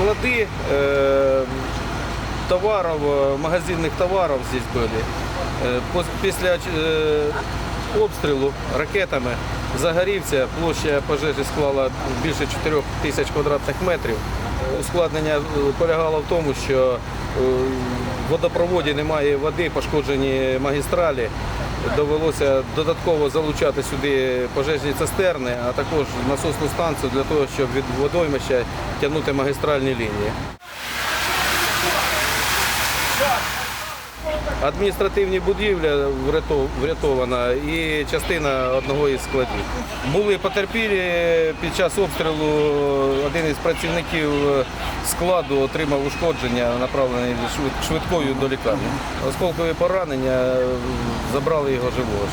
воды, э, товаров, э, магазинних товарів здесь були. Е, пос- Після е, обстрілу ракетами загорівся, площа пожежі склала більше 4 тисяч квадратних метрів. Ускладнення е, полягало в тому, що е, в водопроводі немає води, пошкоджені магістралі. Довелося додатково залучати сюди пожежні цистерни, а також насосну станцію для того, щоб від водоймища тягнути магістральні лінії. Адміністративні будівлі врятована і частина одного із складів. Були потерпілі під час обстрілу. Один із працівників складу отримав ушкодження, направлене швидкою до лікарні. Осколкові поранення забрали його живого.